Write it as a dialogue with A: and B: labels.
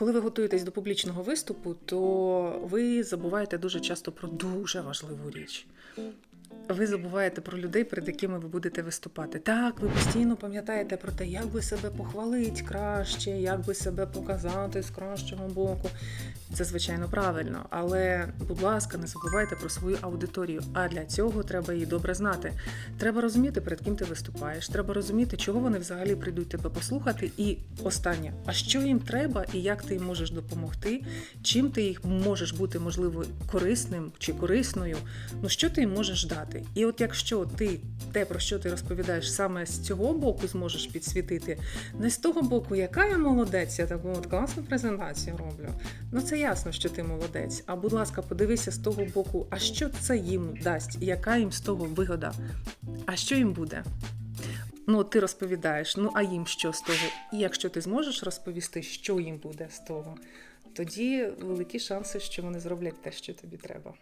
A: Коли ви готуєтесь до публічного виступу, то ви забуваєте дуже часто про дуже важливу річ. Ви забуваєте про людей, перед якими ви будете виступати. Так, ви постійно пам'ятаєте про те, як би себе похвалити краще, як би себе показати з кращого боку. Це звичайно правильно, але, будь ласка, не забувайте про свою аудиторію. А для цього треба її добре знати. Треба розуміти, перед ким ти виступаєш. Треба розуміти, чого вони взагалі прийдуть тебе послухати. І останнє, а що їм треба, і як ти їм можеш допомогти, чим ти їх можеш бути, можливо, корисним чи корисною. Ну що ти їм можеш дати? І от якщо ти те, про що ти розповідаєш, саме з цього боку зможеш підсвітити, не з того боку, яка я молодець, я таку от класну презентацію роблю. Ну це ясно, що ти молодець. А будь ласка, подивися з того боку, а що це їм дасть, яка їм з того вигода? А що їм буде? Ну, ти розповідаєш, ну а їм що з того? І якщо ти зможеш розповісти, що їм буде з того, тоді великі шанси, що вони зроблять те, що тобі треба.